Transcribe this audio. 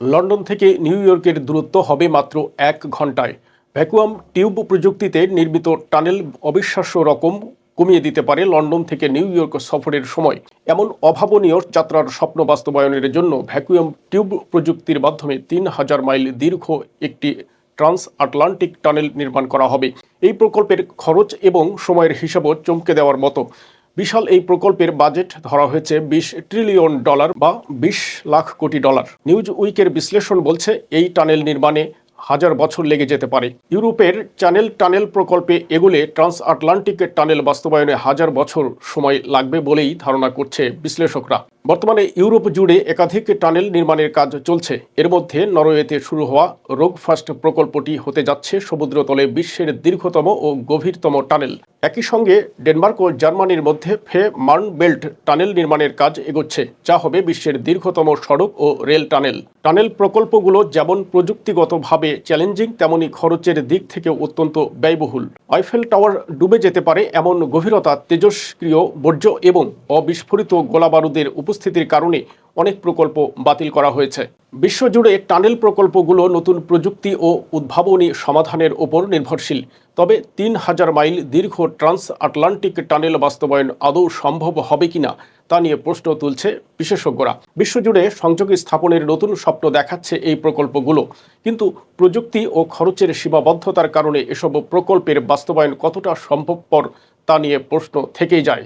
London থেকে new ইয়র্কের দূরত্ব হবে মাত্র এক ঘন্টায়। ভ্যাকুয়াম টিউব প্রযুক্তিতে নির্মিত টানেল অবিশ্বাস্য রকম কমিয়ে দিতে পারে লন্ডন থেকে নিউ ইয়র্ক সফরের সময়। এমন অভাবনীয় যাত্রার স্বপ্ন বাস্তবায়নের জন্য ভ্যাকুয়াম টিউব প্রযুক্তির মাধ্যমে তিন হাজার মাইল দীর্ঘ একটি ট্রান্স আটলান্টিক টানেল নির্মাণ করা হবে। এই প্রকল্পের খরচ এবং সময়ের হিসাবও চমকে দেওয়ার মতো। বিশাল এই প্রকল্পের বাজেট ধরা হয়েছে বিশ ট্রিলিয়ন ডলার বা বিশ লাখ কোটি ডলার। নিউজ উইকের বিশ্লেষণ বলছে, এই টানেল নির্মাণে হাজার বছর লেগে যেতে পারে। ইউরোপের চ্যানেল টানেল প্রকল্পে এগুলে ট্রান্স আটলান্টিকের টানেল বাস্তবায়নে হাজার বছর সময় লাগবে বলেই ধারণা করছে বিশ্লেষকরা। বর্তমানে ইউরোপ জুড়ে একাধিক টানেল নির্মাণের কাজ চলছে। এর মধ্যে নরওয়েতে শুরু হওয়া রোগ ফাস্ট প্রকল্পটি হতে যাচ্ছে সমুদ্রতলে বিশ্বের দীর্ঘতম ও গভীরতম টানেল। একই সঙ্গে ডেনমার্ক ও জার্মানির মধ্যে ফে মান বেল্ট টানেল নির্মাণের কাজ এগোচ্ছে, যা হবে বিশ্বের দীর্ঘতম সড়ক ও রেল টানেল। টানেল প্রকল্পগুলো যেমন প্রযুক্তিগতভাবে চ্যালেঞ্জিং তেমনি খরচের দিক থেকে অত্যন্ত ব্যয়বহুল। আইফেল টাওয়ার ডুবে যেতে পারে এমন গভীরতা তেজস্ক্রিয় বর্জ্য এবং অবিস্ফোরিত গোলাবারুদের উপস্থিতির কারণে অনেক প্রকল্প বাতিল করা হয়েছে। বিশ্বজুড়ে টানেল প্রকল্পগুলো নতুন প্রযুক্তি ও উদ্ভাবনী সমাধানের ওপর নির্ভরশীল। তবে তিন হাজার মাইল দীর্ঘ ট্রান্স আটলান্টিক টানেল বাস্তবায়ন আদৌ সম্ভব হবে কিনা তা নিয়ে প্রশ্ন তুলছে বিশেষজ্ঞরা। বিশ্বজুড়ে সংযোগ স্থাপনের নতুন স্বপ্ন দেখাচ্ছে এই প্রকল্পগুলো। কিন্তু প্রযুক্তি ও খরচের সীমাবদ্ধতার কারণে এসব প্রকল্পের বাস্তবায়ন কতটা সম্ভবপর, তা নিয়ে প্রশ্ন থেকেই যায়।